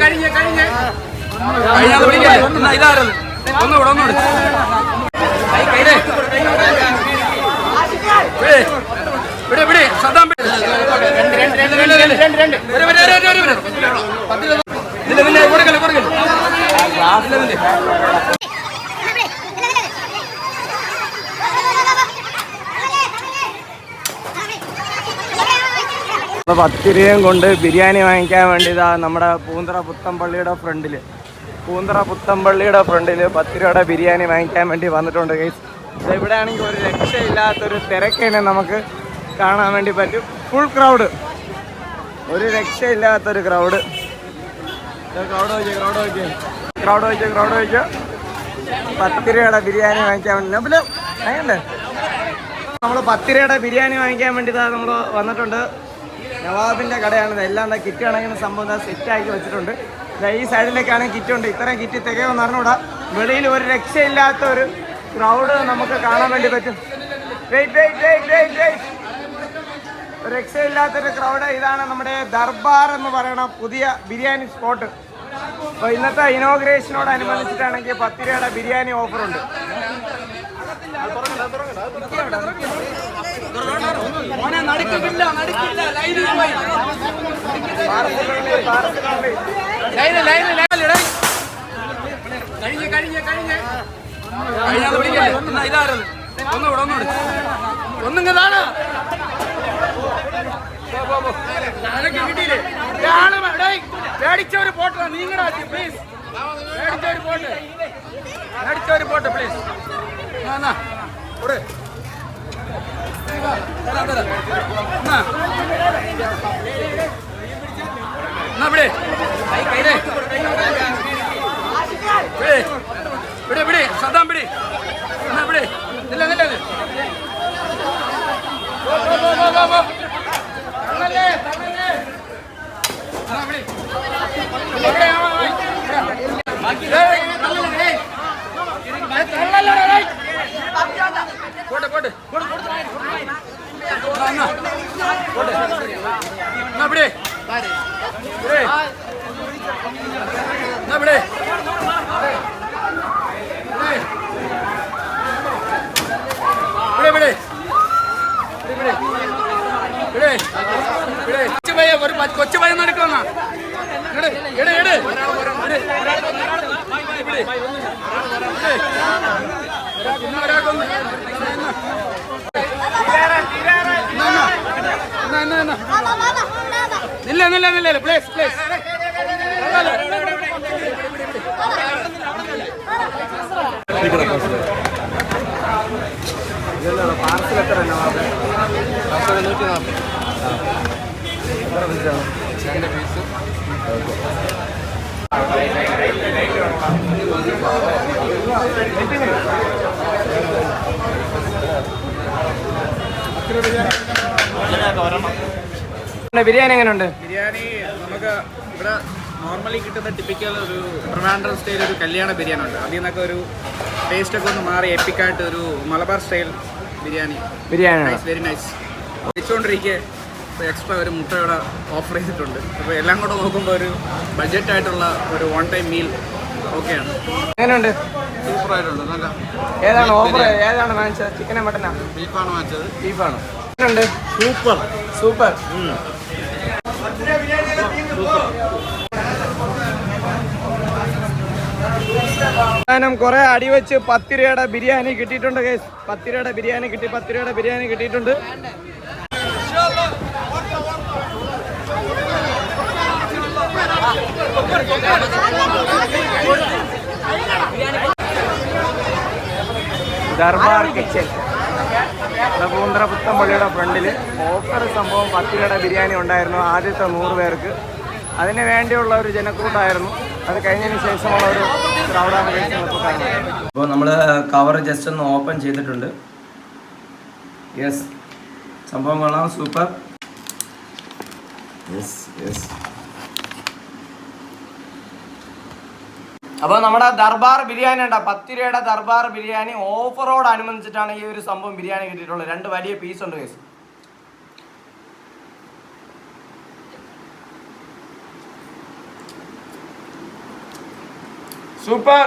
കഴിഞ്ഞ് കഴിഞ്ഞ്. ഇതായിരുന്നു ഒന്നുകൂടെ ഒന്നുകൂടെ ഇവിടെ ഇവിടെ സദാം രണ്ട് രണ്ട് രണ്ട് രണ്ട് രണ്ട് രണ്ട് ഒരു ഒരു ഒരു ഒരു ഒരു പത്ത് ഇല്ല ഇല്ല കൊടുക്കൽ കൊടുക്കൽ ക്ലാസ്സിലെ അപ്പോൾ പത്ത് രൂപയും കൊണ്ട് ബിരിയാണി വാങ്ങിക്കാൻ വേണ്ടി ഇതാ നമ്മുടെ പൂന്തറ പുത്തമ്പള്ളിയുടെ ഫ്രണ്ടിൽ പൂന്തറ പുത്തമ്പള്ളിയുടെ ഫ്രണ്ടിൽ പത്ത് രൂപയുടെ ബിരിയാണി വാങ്ങിക്കാൻ വേണ്ടി വന്നിട്ടുണ്ട് ഗൈസ് ഇവിടെ ആണെങ്കിൽ ഒരു രക്ഷയില്ലാത്തൊരു തിരക്കേനെ നമുക്ക് കാണാൻ വേണ്ടി പറ്റും. ഫുൾ ക്രൗഡ് ഒരു രക്ഷയില്ലാത്തൊരു ക്രൗഡ് ക്രൗഡ് വെച്ച് ക്രൗഡ് വെച്ച് ക്രൗഡ് വെച്ച് ക്രൗഡ് വെച്ച് പത്ത് ബിരിയാണി വാങ്ങിക്കാൻ വേണ്ടി. നമ്മൾ അങ്ങനെ നമ്മൾ പത്ത് ബിരിയാണി വാങ്ങിക്കാൻ വേണ്ടി നമ്മൾ വന്നിട്ടുണ്ട്. നവാബിന്റെ കടയാണ്. എല്ലാം എന്താ കിറ്റ് കണക്കുന്ന സംഭവം സെറ്റ് ആക്കി വെച്ചിട്ടുണ്ട്. ഈ സൈഡിലേക്കാണെങ്കിൽ കിറ്റ് ഉണ്ട് ഇത്രയും കിറ്റ് തികയെന്ന് അറിഞ്ഞൂടാ വെളിയിൽ ഒരു രക്ഷയില്ലാത്ത ഒരു ക്രൗഡ് നമുക്ക് കാണാൻ വേണ്ടി പറ്റും. രക്ഷയില്ലാത്തൊരു ക്രൗഡ് ഇതാണ് നമ്മുടെ ദർബാർ എന്ന് പറയുന്ന പുതിയ ബിരിയാണി സ്പോട്ട് അപ്പോൾ ഇന്നത്തെ ഇനോഗ്രേഷനോടനുബന്ധിച്ചിട്ടാണെങ്കിൽ പത്ത് രൂപയുടെ ബിരിയാണി ഓഫറുണ്ട് നടുക്കില്ല നടക്കില്ല. ലൈനിൽ പോയി. ലൈന് ലൈന് ലൈനിൽ കഴിഞ്ഞ് കഴിഞ്ഞ് കഴിഞ്ഞ്. കഴിഞ്ഞത് വിളിക്കേ ഇതായിരുന്നു ഒന്നുകൂടെ ഒന്നുകൂടെ. ഒന്നിങ്ങതാണ് പേടിച്ചവര് പോട്ടാ നീങ്ങടാ പ്ലീസ് പേടിച്ചവര് പോട്ടെ. പേടിച്ചവര് പോട്ടെ പ്ലീസ് എന്നാ. കൊടു. തരാം, തരാം. എന്നാ. എന്നാ ഇവിടെ. കൈ, കൈയിൽ. ഇവിടെ. ഇവിടെ, ഇവിടെ. സദ്ദാം പിടി. എന്നാ ഇവിടെ. നില്ല, നില്ല, നില്ല. പോ, പോ, പോ, പോ, പോ, പോ. തള്ളല്ലേ, തള്ളല്ലേ. എന്നാ ഇവിടെ. ഇവിടെ, ആ, ആ, ആ. ഏയ്, തള്ളല്ലേ, ഏയ്. ഏയ്, തള്ളല്ലേ, ഏയ്. പോട്ടെ പോട്ടെ പോട്ടെ പോട്ടെ എന്നാ, പോട്ടെ എന്നാ ഇവിടെ ഇവിടെ എന്നാ ഇവിടെ. ഇവിടെ ഇവിടെ. ഇവിടെ ഇവിടെ. ഇവിടെ. കൊച്ചു പയ്യ ഒരു പ- കൊച്ചു പയ്യ നടക്കുന്ന നില്ല നില്ല നില്ല പ്ലേസ് പ്ലേസ് ബിരിയാണി എങ്ങനെയുണ്ട് ബിരിയാണി നമുക്ക് ഇവിടെ നോർമലി കിട്ടുന്ന ടിപ്പിക്കൽ ഒരു ട്രിവാൻഡ്രം സ്റ്റൈൽ ഒരു കല്യാണ ബിരിയാണി ഉണ്ട് അതിൽ നിന്നൊക്കെ ഒരു ടേസ്റ്റ് ഒക്കെ ഒന്ന് മാറി എപ്പിക്കായിട്ട് ഒരു Malabar style biryani. Biryani very nice കഴിച്ചുകൊണ്ടിരിക്കെ extra ഒരു മുട്ട ഇവിടെ ഓഫർ ചെയ്തിട്ടുണ്ട്. അപ്പോൾ എല്ലാം കൂടെ നോക്കുമ്പോൾ ഒരു ബഡ്ജറ്റ് ആയിട്ടുള്ള ഒരു വൺ ടൈം മീൽ ഓക്കെയാണ് എങ്ങനെയുണ്ട്? സൂപ്പർ ആയിട്ടുണ്ട്. നല്ല ഏതാണ് ഓഫർ ഏതാണ് വാങ്ങിച്ചത്? ചിക്കനാ മട്ടനാ ബീഫാണ് വാങ്ങിച്ചത്. ബീഫാണ് സൂപ്പർ സൂപ്പർ അവസാനം കുറെ അടിവെച്ച് പത്ത് രൂപയുടെ ബിരിയാണി കിട്ടിയിട്ടുണ്ട് കേസ് പത്ത് രൂപയുടെ ബിരിയാണി കിട്ടി പത്ത് രൂപയുടെ ബിരിയാണി കിട്ടിയിട്ടുണ്ട്. ദർബാർ കിച്ചൻ പൂന്തറ പുത്തമ്പള്ളിയുടെ ഫ്രണ്ടിൽ ഓഫർ സംഭവം പത്ത് ബിരിയാണി ഉണ്ടായിരുന്നു ആദ്യത്തെ നൂറ് പേർക്ക്. അതിന് വേണ്ടിയുള്ള ഒരു ജനക്കൂട്ടായിരുന്നു. അത് കഴിഞ്ഞതിന് ശേഷമുള്ള ഒരു ക്രൗഡാണ് ഇപ്പോൾ കാണുന്നത്. അപ്പോൾ നമ്മൾ കവർ ജസ്റ്റ് ഒന്ന് ഓപ്പൺ ചെയ്തിട്ടുണ്ട്. യെസ് സംഭവം കൊള്ളാം. സൂപ്പർ യെസ് യെസ് അപ്പോൾ നമ്മുടെ ദർബാർ ബിരിയാണി ഉണ്ടോ പത്ത് രൂപയുടെ ദർബാർ ബിരിയാണി ഓഫറോട് അനുബന്ധിച്ചിട്ടാണ് ഈ ഒരു സംഭവം ബിരിയാണി കിട്ടിയിട്ടുള്ളത്. രണ്ട് വലിയ പീസ് ഉണ്ട് കേസ് സൂപ്പർ